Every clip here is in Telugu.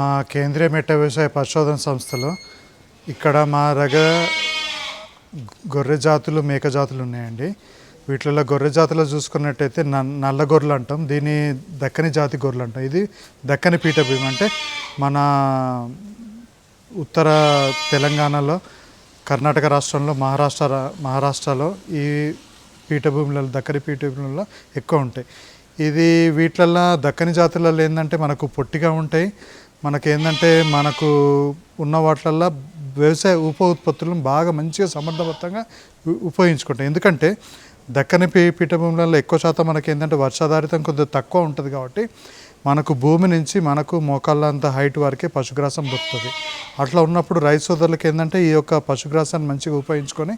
మా కేంద్రీయ మెట్ట వ్యవసాయ పరిశోధన సంస్థలో ఇక్కడ మా దగ్గర గొర్రె జాతులు మేక జాతులు ఉన్నాయండి. వీటిలో గొర్రె జాతులు చూసుకున్నట్టయితే నల్ల గొర్రెలు అంటాం. దీని దక్కని జాతి గొర్రెలు అంటాం. ఇది దక్కని పీఠభూమి అంటే మన ఉత్తర తెలంగాణలో కర్ణాటక రాష్ట్రంలో మహారాష్ట్ర మహారాష్ట్రలో ఈ పీఠభూములలో దక్కని పీఠభూములలో ఎక్కువ ఉంటాయి. ఇది వీటిలల్లో దక్కని జాతులలో ఏంటంటే మనకు పొట్టిగా ఉంటాయి. మనకి ఏంటంటే మనకు ఉన్న వాటిలల్లో వ్యవసాయ ఉప ఉత్పత్తులను బాగా మంచిగా సమర్థవంతంగా ఉపయోగించుకుంటాం ఉపయోగించుకుంటాయి. ఎందుకంటే దక్కని పీ పీఠభూములలో ఎక్కువ శాతం మనకి ఏంటంటే వర్షాధారితం కొద్దిగా తక్కువ ఉంటుంది కాబట్టి మనకు భూమి నుంచి మనకు మోకాళ్ళంత హైట్ వరకే పశుగ్రాసం దొరుకుతుంది. అట్లా ఉన్నప్పుడు రైతు సోదరులకు ఏంటంటే ఈ యొక్క పశుగ్రాసాన్ని మంచిగా ఉపయోగించుకొని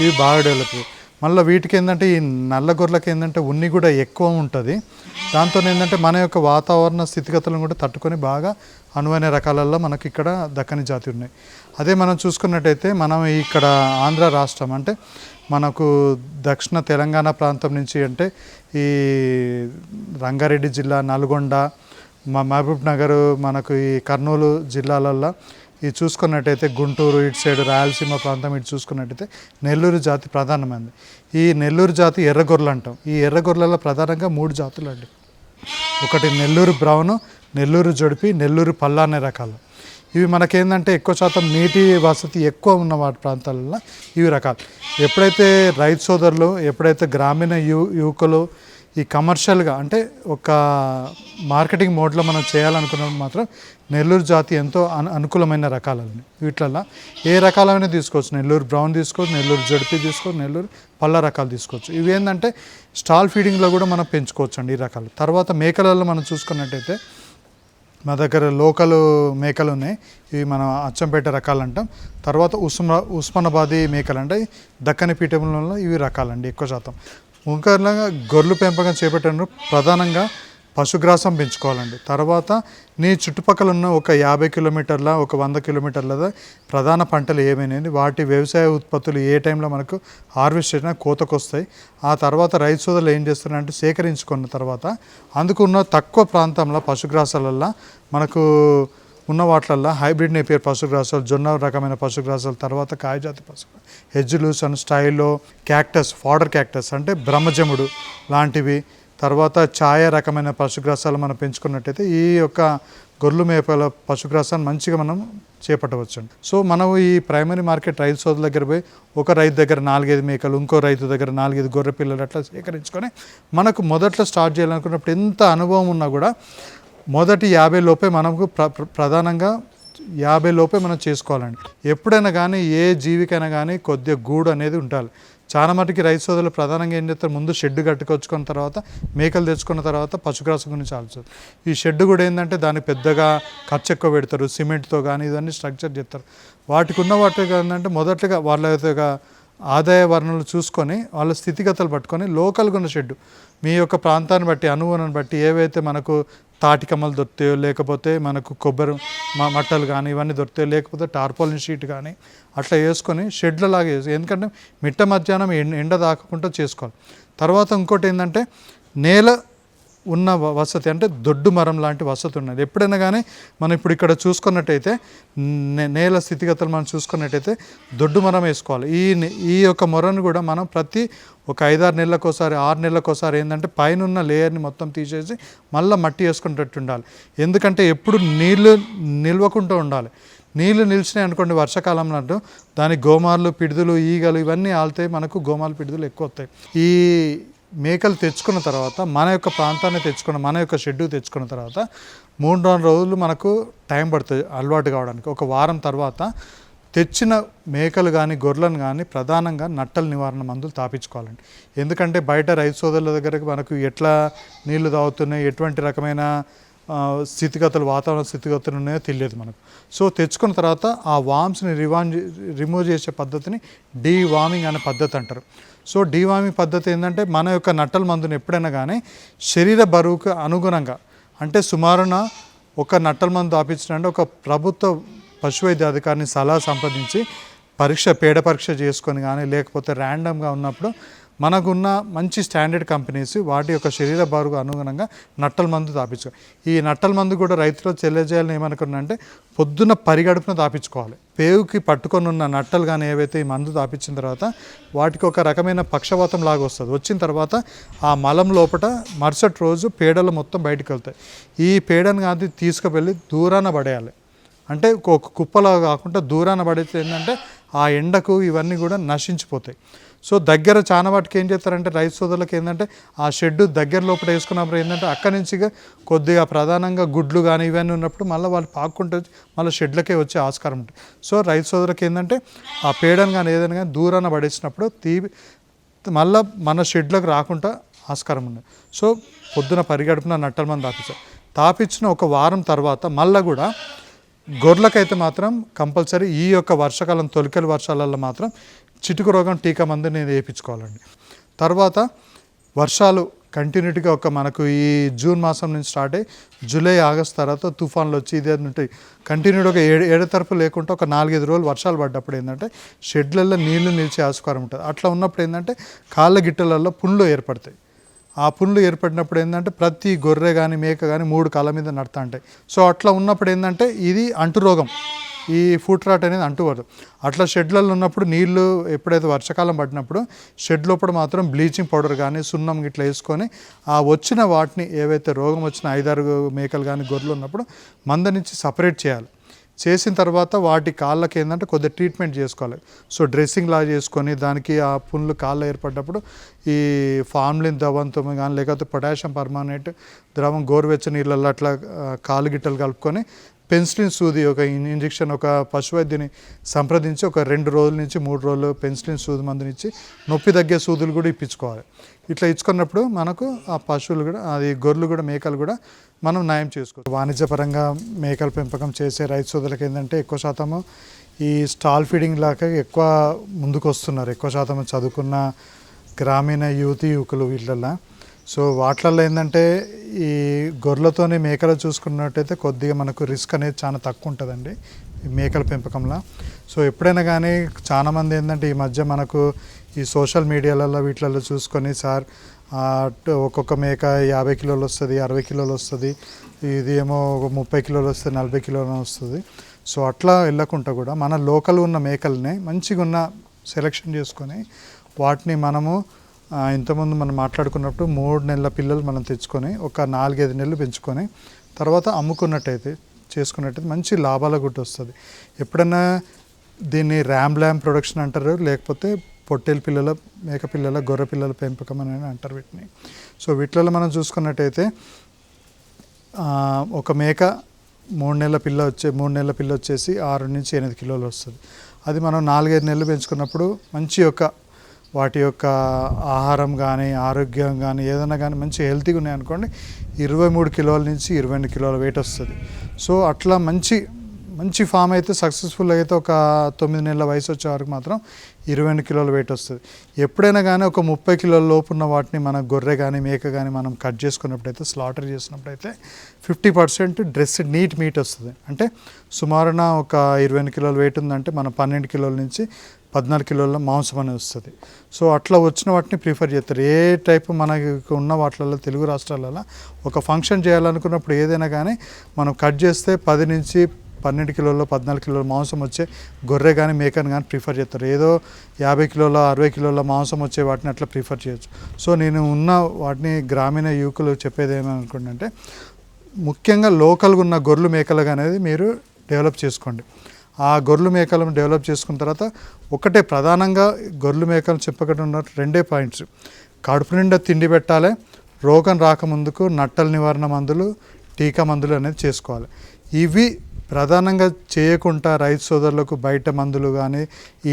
ఇవి బాగా డెవలప్ మళ్ళీ వీటికి ఏంటంటే ఈ నల్ల గొర్రెలకి ఏంటంటే ఉన్ని కూడా ఎక్కువ ఉంటుంది. దాంతో ఏంటంటే మన యొక్క వాతావరణ స్థితిగతులను కూడా తట్టుకొని బాగా అనువైన రకాలలో మనకి ఇక్కడ దక్కని జాతి ఉన్నాయి. అదే మనం చూసుకున్నట్టయితే మనం ఇక్కడ ఆంధ్ర రాష్ట్రం అంటే మనకు దక్షిణ తెలంగాణ ప్రాంతం నుంచి అంటే ఈ రంగారెడ్డి జిల్లా నల్గొండ మా మహబూబ్ నగర్ మనకు ఈ కర్నూలు జిల్లాలల్లో ఇది చూసుకున్నట్టయితే గుంటూరు ఇటు సైడ్ రాయలసీమ ప్రాంతం ఇటు చూసుకున్నట్టయితే నెల్లూరు జాతి ప్రధానమైనది. ఈ నెల్లూరు జాతి ఎర్రగొర్రెలు అంటాం. ఈ ఎర్రగొర్రెలలో ప్రధానంగా మూడు జాతులు అండి. ఒకటి నెల్లూరు బ్రౌన్ నెల్లూరు జొడిపి నెల్లూరు పల్లా అనే రకాలు. ఇవి మనకేందంటే ఎక్కువ శాతం నీటి వసతి ఎక్కువ ఉన్న వాటి ప్రాంతాలలో ఇవి రకాలు. ఎప్పుడైతే రైతు సోదరులు ఎప్పుడైతే గ్రామీణ యు యువకులు ఈ కమర్షియల్గా అంటే ఒక మార్కెటింగ్ మోడ్లో మనం చేయాలనుకున్నప్పుడు మాత్రం నెల్లూరు జాతి ఎంతో అను అనుకూలమైన రకాలని. వీటిలల్లో ఏ రకాలైనా తీసుకోవచ్చు. నెల్లూరు బ్రౌన్ తీసుకోవచ్చు నెల్లూరు జడిపి తీసుకోవచ్చు నెల్లూరు పళ్ళ రకాలు తీసుకోవచ్చు. ఇవి ఏంటంటే స్టాల్ ఫీడింగ్లో కూడా మనం పెంచుకోవచ్చు అండి ఈ రకాలు. తర్వాత మేకలలో మనం చూసుకున్నట్టయితే మా దగ్గర లోకల్ మేకలు ఉన్నాయి ఇవి మనం అచ్చంపేట రకాలు అంటాం. తర్వాత ఉస్మా ఉస్మానాబాదీ మేకలు అంటే దక్కని పీఠంలో ఇవి రకాలండి ఎక్కువ శాతం. ముఖ్యంగా గొర్రెలు పెంపకం చేపట్టిన ప్రధానంగా పశుగ్రాసం పెంచుకోవాలండి. తర్వాత నీ చుట్టుపక్కల ఉన్న ఒక యాభై కిలోమీటర్ల ఒక వంద కిలోమీటర్ల ప్రధాన పంటలు ఏమైనాయి వాటి వ్యవసాయ ఉత్పత్తులు ఏ టైంలో మనకు హార్వెస్ట్ చేసినా కోతకు వస్తాయి ఆ తర్వాత రైతు సోదరులు ఏం చేస్తున్నారంటే సేకరించుకున్న తర్వాత అందుకున్న తక్కువ ప్రాంతంలో పశుగ్రాసాలల్లో మనకు ఉన్న వాటిలల్లో హైబ్రిడ్ నేపియర్ పశుగ్రాసాలు జొన్న రకమైన పశుగ్రాసాలు తర్వాత కాయజాతి పశు hedge lucerne and stylo cactus fodder cactus అంటే బ్రహ్మజముడు లాంటివి. తర్వాత ఛాయ రకమైన పశుగ్రాసాలు మనం పెంచుకున్నట్టయితే ఈ యొక్క గొర్రెలు మేపల పశుగ్రాసాన్ని మంచిగా మనం చేపట్టవచ్చు సో మనం ఈ ప్రైమరీ మార్కెట్ రైతు సోదరుల దగ్గర పోయి ఒక రైతు దగ్గర నాలుగైదు మేకలు ఇంకో రైతు దగ్గర నాలుగైదు గొర్రె పిల్లలు అట్లా సేకరించుకొని మనకు మొదట్లో స్టార్ట్ చేయాలనుకున్నప్పుడు ఎంత అనుభవం ఉన్నా కూడా మొదటి యాభై లోపే మనకు ప్ర ప్రధానంగా యాభై లోపే మనం చేసుకోవాలండి. ఎప్పుడైనా కానీ ఏ జీవికైనా కానీ కొద్దిగా గూడు అనేది ఉండాలి. చాలా మటుకి రైతు సోదరులు ప్రధానంగా ఏం చేస్తారు? ముందు షెడ్ కట్టుకొచ్చుకున్న తర్వాత మేకలు తెచ్చుకున్న తర్వాత పశుగ్రాసం గురించి ఆలోచిస్తారు. ఈ షెడ్ కూడా ఏంటంటే దాన్ని పెద్దగా ఖర్చు ఎక్కువ పెడతారు. సిమెంట్తో కానీ ఇవన్నీ స్ట్రక్చర్ చేస్తారు. వాటికి ఉన్న వాటికి ఏంటంటే మొదటగా వాళ్ళ యొక్క ఆదాయ వనరులు చూసుకొని వాళ్ళ స్థితిగతులు పట్టుకొని లోకల్గా ఉన్న షెడ్డు. మీ యొక్క ప్రాంతాన్ని బట్టి అనుగుణాన్ని బట్టి ఏవైతే మనకు తాటికమ్మలు దొరుకుతాయో లేకపోతే మనకు కొబ్బరి మట్టలు కానీ ఇవన్నీ దొరుకుతాయో లేకపోతే టార్పాలిన్ షీట్ కానీ అట్లా వేసుకొని షెడ్లలాగా వేసి ఎందుకంటే మిట్ట మధ్యాహ్నం ఎండ ఎండ దాకకుండా చేసుకోవాలి. తర్వాత ఇంకోటి ఏంటంటే నేల ఉన్న వసతి అంటే దొడ్డు మరం లాంటి వసతి ఉన్నది. ఎప్పుడైనా కానీ మనం ఇప్పుడు ఇక్కడ చూసుకున్నట్టయితే నే- నేల స్థితిగతులు మనం చూసుకున్నట్టయితే దొడ్డు మరం వేసుకోవాలి. ఈ ఈ యొక్క మొరను కూడా మనం ప్రతి ఒక ఐదారు నెలలకోసారి ఆరు నెలలకోసారి ఏంటంటే పైన ఉన్న లేయర్ని మొత్తం తీసేసి మళ్ళీ మట్టి వేసుకునేటట్టు ఉండాలి. ఎందుకంటే ఎప్పుడు నీళ్ళు నిల్వకుండా ఉండాలి. నీళ్ళు నిలిచినాయి అనుకోండి వర్షాకాలంలో అంటూ దాని గోమార్లు పిడుదలు ఈగలు ఇవన్నీ ఆల్తాయి మనకు గోమాలు పిడుదలు ఎక్కువ వస్తాయి. ఈ మేకలు తెచ్చుకున్న తర్వాత మన యొక్క ప్రాంతాన్ని తెచ్చుకున్న మన యొక్క షెడ్యూల్ తెచ్చుకున్న తర్వాత మూడు నాలుగు రోజులు మనకు టైం పడుతుంది అలవాటు కావడానికి. ఒక వారం తర్వాత తెచ్చిన మేకలు కానీ గొర్రెలను కానీ ప్రధానంగా నట్టల నివారణ మందులు తాపించుకోవాలండి. ఎందుకంటే బయట రైతు సోదరుల దగ్గరకు మనకు ఎట్లా నీళ్ళు తాగుతున్నాయి ఎటువంటి రకమైన స్థితిగతులు వాతావరణ స్థితిగతులు ఉన్నాయో తెలియదు మనకు. సో తెచ్చుకున్న తర్వాత ఆ వామ్స్ని రివాన్ రిమూవ్ చేసే పద్ధతిని డీ వామింగ్ అనే పద్ధతి అంటారు. సో డీ పద్ధతి ఏంటంటే మన యొక్క నట్టల మందుని ఎప్పుడైనా కానీ శరీర బరువుకు అనుగుణంగా అంటే సుమారున ఒక నట్టల మందు ఆపించినంటే ఒక ప్రభుత్వ పశువైద్య అధికారిని సలహా సంప్రదించి పరీక్ష పేడ పరీక్ష చేసుకొని కానీ లేకపోతే ర్యాండమ్గా ఉన్నప్పుడు మనకున్న మంచి స్టాండర్డ్ కంపెనీస్ వాటి యొక్క శరీర బరువు అనుగుణంగా నట్టల మందు తాపించుకో ఈ నట్టల మందు కూడా రైతులు తెలియజేయాలని ఏమనుకున్నా అంటే పొద్దున్న పరిగడుపున తాపించుకోవాలి. పేగుకి పట్టుకొని ఉన్న నట్టలు కానీ ఏవైతే ఈ మందు తాపించిన తర్వాత వాటికి ఒక రకమైన పక్షవాతం లాగా వస్తుంది. వచ్చిన తర్వాత ఆ మలం లోపల మరుసటి రోజు పేడలు మొత్తం బయటకు వెళ్తాయి. ఈ పేడను కానీ తీసుకువెళ్ళి దూరాన పడేయాలి. అంటే ఒక కుప్పలా కాకుండా దూరాన పడితే ఏంటంటే ఆ ఎండకు ఇవన్నీ కూడా నశించిపోతాయి. సో దగ్గర చాలా వాటికి ఏం చేస్తారంటే రైతు సోదరులకు ఏంటంటే ఆ షెడ్ దగ్గర లోపల వేసుకున్నప్పుడు ఏంటంటే అక్కడి నుంచి కొద్దిగా ప్రధానంగా గుడ్లు కానీ ఇవన్నీ ఉన్నప్పుడు మళ్ళీ వాళ్ళు పాక్కుంటే మళ్ళీ షెడ్లకే వచ్చే ఆస్కారం ఉంటుంది. సో రైతు సోదరులకు ఏంటంటే ఆ పేడను కానీ ఏదైనా కానీ దూరాన పడేసినప్పుడు తీ మళ్ళీ మన షెడ్లకు రాకుండా ఆస్కారం ఉంది. సో పొద్దున పరిగడుపున నట్టల మంది తాపించాం తాపించిన ఒక వారం తర్వాత మళ్ళీ కూడా గొర్రెలకైతే మాత్రం కంపల్సరీ ఈ యొక్క వర్షాకాలం తొలికల వర్షాలలో మాత్రం చిటుకు రోగం టీకా మందు నేను వేయించుకోవాలండి. తర్వాత వర్షాలు కంటిన్యూటీగా ఒక మనకు ఈ జూన్ మాసం నుంచి స్టార్ట్ అయ్యి జూలై ఆగస్ట్ తర్వాత తుఫాన్లు వచ్చి ఇదే ఉంటాయి కంటిన్యూగా ఒక ఏడు ఏడతరపు లేకుండా ఒక నాలుగైదు రోజులు వర్షాలు పడ్డప్పుడు ఏంటంటే షెడ్లలో నీళ్ళు నిలిచే ఆస్కారం ఉంటుంది. అట్లా ఉన్నప్పుడు ఏంటంటే కాళ్ళ గిట్టలలో పుండ్లు ఏర్పడతాయి. ఆ పుండ్లు ఏర్పడినప్పుడు ఏంటంటే ప్రతి గొర్రె కానీ మేక కానీ మూడు కాళ్ళ మీద నడతా ఉంటాయి. సో అట్లా ఉన్నప్పుడు ఏంటంటే ఇది అంటురోగం. ఈ ఫుట్ రాట్ అనేది అంటువదు అట్లా షెడ్లలో ఉన్నప్పుడు నీళ్ళు ఎప్పుడైతే వర్షాకాలం పడినప్పుడు షెడ్ లోపల మాత్రం బ్లీచింగ్ పౌడర్ కానీ సున్నం ఇట్లా వేసుకొని ఆ వచ్చిన వాటిని ఏవైతే రోగం వచ్చిన ఐదారు మేకలు కానీ గొర్రెలు ఉన్నప్పుడు మందనించి సపరేట్ చేయాలి. చేసిన తర్వాత వాటి కాళ్ళకి ఏంటంటే కొద్దిగా ట్రీట్మెంట్ చేసుకోవాలి. సో డ్రెస్సింగ్ లా చేసుకొని దానికి ఆ పుండ్లు కాళ్ళు ఏర్పడ్డప్పుడు ఈ ఫార్మ్లిన్ ద్రవంతో కానీ లేకపోతే పొటాషియం పర్మానేట్ ద్రవం గోరువెచ్చ నీళ్ళల్లో అట్లా కాలు గిట్టలు కలుపుకొని పెన్సిలిన్ సూది ఒక ఇంజెక్షన్ ఒక పశువైద్యుని సంప్రదించి ఒక రెండు రోజుల నుంచి మూడు రోజులు పెన్సిలిన్ సూది మందునిచ్చి నొప్పి తగ్గే సూదులు కూడా ఇప్పించుకోవాలి. ఇట్లా ఇచ్చుకున్నప్పుడు మనకు ఆ పశువులు కూడా అది గొర్రెలు కూడా మేకలు కూడా మనం నయం చేసుకోవచ్చు వాణిజ్యపరంగా మేకల పెంపకం చేసే రైతు సోదరులకు ఏంటంటే ఎక్కువ శాతము ఈ స్టాల్ ఫీడింగ్ లాగా ఎక్కువ ముందుకు వస్తున్నారు ఎక్కువ శాతం చదువుకున్న గ్రామీణ యువతి యువకులు వీళ్ళల్లో సో వాటిలలో ఏంటంటే ఈ గొర్రెలతోని మేకలు చూసుకున్నట్టయితే కొద్దిగా మనకు రిస్క్ అనేది చాలా తక్కువ ఉంటుందండి ఈ మేకల పెంపకంలో. సో ఎప్పుడైనా కానీ చాలామంది ఏంటంటే ఈ మధ్య మనకు ఈ సోషల్ మీడియాలలో వీటిలలో చూసుకొని సార్ ఒక్కొక్క మేక యాభై కిలోలు వస్తుంది అరవై కిలోలు వస్తుంది ఇది ఏమో ఒక ముప్పై కిలోలు వస్తుంది నలభై కిలోలు వస్తుంది. సో అట్లా వెళ్ళకుండా కూడా మన లోకల్ ఉన్న మేకల్ని మంచిగా ఉన్న సెలెక్షన్ చేసుకొని వాటిని మనము ఇంతకుముందు మనం మాట్లాడుకున్నప్పుడు మూడు నెలల పిల్లలు మనం తెచ్చుకొని ఒక నాలుగైదు నెలలు పెంచుకొని తర్వాత అమ్ముకున్నట్టయితే చేసుకున్నట్టయితే మంచి లాభాల గుడ్డ వస్తుంది. ఎప్పుడన్నా దీన్ని ర్యామ్ ల్యామ్ ప్రొడక్షన్ అంటారు లేకపోతే పొట్టేల పిల్లల మేక పిల్లల గొర్రె పిల్లల పెంపకం అని అంటారు వీటిని. సో వీటిలలో మనం చూసుకున్నట్టయితే ఒక మేక మూడు నెలల పిల్ల వచ్చే మూడు నెలల పిల్ల వచ్చేసి ఆరు నుంచి ఎనిమిది కిలోలు వస్తుంది. అది మనం నాలుగైదు నెలలు పెంచుకున్నప్పుడు మంచి ఒక వాటి యొక్క ఆహారం కానీ ఆరోగ్యం కానీ ఏదైనా కానీ మంచి హెల్తీగా ఉన్నాయనుకోండి ఇరవై మూడు కిలోల నుంచి ఇరవై ఎనిమిది కిలోల వెయిట్ వస్తుంది. సో అట్లా మంచి మంచి ఫామ్ అయితే సక్సెస్ఫుల్ అయితే ఒక తొమ్మిది నెలల వయసు వచ్చే వరకు మాత్రం ఇరవై ఎనిమిది కిలోల వెయిట్ వస్తుంది. ఎప్పుడైనా కానీ ఒక ముప్పై కిలోల లోపు ఉన్న వాటిని మన గొర్రె కానీ మేక కానీ మనం కట్ చేసుకున్నప్పుడైతే slaughter చేసినప్పుడైతే fifty percent dress neat meat వస్తుంది. అంటే సుమారున ఒక ఇరవై ఎనిమిది కిలోల వెయిట్ ఉందంటే మన పన్నెండు కిలోల నుంచి పద్నాలుగు కిలోల మాంసం అనేది వస్తుంది. సో అట్లా వచ్చిన వాటిని ప్రిఫర్ చేస్తారు. ఏ టైప్ మనకి ఉన్న వాటిలలో తెలుగు రాష్ట్రాలలో ఒక ఫంక్షన్ చేయాలనుకున్నప్పుడు ఏదైనా కానీ మనం కట్ చేస్తే పది నుంచి పన్నెండు కిలోల పద్నాలుగు కిలోల మాంసం వచ్చే గొర్రె కానీ మేకని కానీ ప్రిఫర్ చేస్తారు. ఏదో యాభై కిలోల అరవై కిలోల మాంసం వచ్చే వాటిని అట్లా ప్రిఫర్ చేయొచ్చు. సో నేను ఉన్న వాటిని గ్రామీణ యువకులు చెప్పేది ఏమనుకుంటే ముఖ్యంగా లోకల్గా ఉన్న గొర్రెలు మేకలు అనేది మీరు డెవలప్ చేసుకోండి. ఆ గొర్రెలు మేకలను డెవలప్ చేసుకున్న తర్వాత ఒకటే ప్రధానంగా గొర్రెలు మేకలు చెప్పకుండా ఉన్న రెండే పాయింట్స్. కడుపు నిండా తిండి పెట్టాలి రోగం రాకముందుకు నట్టల నివారణ మందులు టీకా మందులు అనేది చేసుకోవాలి. ఇవి ప్రధానంగా చేయకుండా రైతు సోదరులకు బయట మందులు కానీ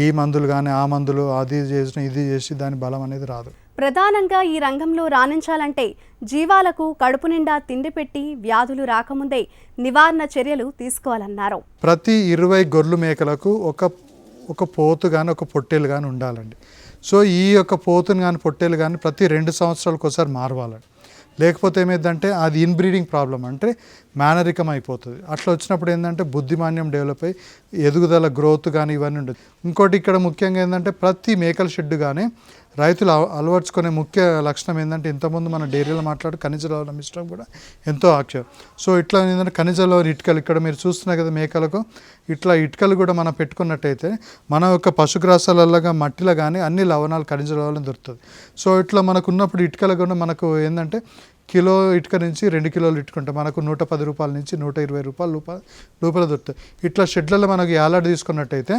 ఈ మందులు కానీ ఆ మందులు అది చేసిన ఇది చేసి దాని బలం అనేది రాదు. ప్రధానంగా ఈ రంగంలో రాణించాలంటే జీవాలకు కడుపు నిండా తిండి పెట్టి వ్యాధులు రాకముందే నివారణ చర్యలు తీసుకోవాలన్నారు. ప్రతి ఇరవై గొర్రెలు మేకలకు ఒక ఒక పోతు కానీ ఒక పొట్టేలు కానీ ఉండాలండి. సో ఈ యొక్క పోతును కానీ పొట్టేలు కానీ ప్రతి రెండు సంవత్సరాలకు ఒకసారి మారవాలండి. లేకపోతే ఏమైందంటే అది ఇన్బ్రీడింగ్ ప్రాబ్లం అంటే మేనరికం అయిపోతుంది. అట్లా వచ్చినప్పుడు ఏంటంటే బుద్ధిమాన్యం డెవలప్ అయ్యి ఎదుగుదల గ్రోత్ కానీ ఇవన్నీ ఉండదు. ఇంకోటి ఇక్కడ ముఖ్యంగా ఏంటంటే ప్రతి మేకల షెడ్ కానీ రైతులు అలవర్చుకునే ముఖ్య లక్షణం ఏంటంటే ఇంతకుముందు మన డైరీలో మాట్లాడు ఖనిజ లవణం ఇష్టం కూడా ఎంతో ఆఖ్యం సో ఇట్లా ఏంటంటే ఖనిజ లవణ ఇటుకలు ఇక్కడ మీరు చూస్తున్నారు కదా మేకలకు ఇట్లా ఇటుకలు కూడా మనం పెట్టుకున్నట్టయితే మన యొక్క పశుగ్రాసాలగా మట్టిలో కానీ అన్ని లవణాలు ఖనిజ లవణం దొరుకుతుంది సో ఇట్లా మనకు ఉన్నప్పుడు ఇటుకలు కూడా మనకు ఏంటంటే కిలో ఇటుక నుంచి రెండు కిలోలు ఇటుకుంటే మనకు నూట పది రూపాయల నుంచి నూట ఇరవై రూపాయలు లోపల లోపల దొరుకుతాయి. ఇట్లా షెడ్లలో మనకు యాలాడు తీసుకున్నట్టయితే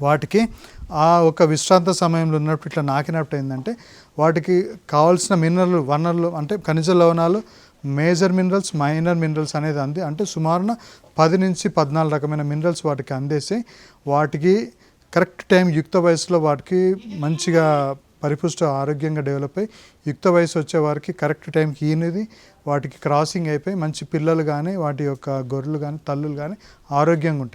వాటికి ఆ ఒక విశ్రాంత సమయంలో ఉన్నప్పుడు ఇట్లా నాకినప్పుడు ఏంటంటే వాటికి కావాల్సిన మినరల్ వనరులు అంటే ఖనిజ లవణాలు మేజర్ మినరల్స్ మైనర్ మినరల్స్ అనేది అంది. అంటే సుమారున పది నుంచి పద్నాలుగు రకమైన మినరల్స్ వాటికి అందేసి వాటికి కరెక్ట్ టైం యుక్త వయసులో వాటికి మంచిగా పరిపుష్ట ఆరోగ్యంగా డెవలప్ అయ్యి యుక్త వయసు వచ్చే వారికి కరెక్ట్ టైంకి ఈనది. వాటికి క్రాసింగ్ అయిపోయి మంచి పిల్లలు కానీ వాటి యొక్క గొర్రెలు కానీ తల్లులు కానీ ఆరోగ్యంగా ఉంటాయి.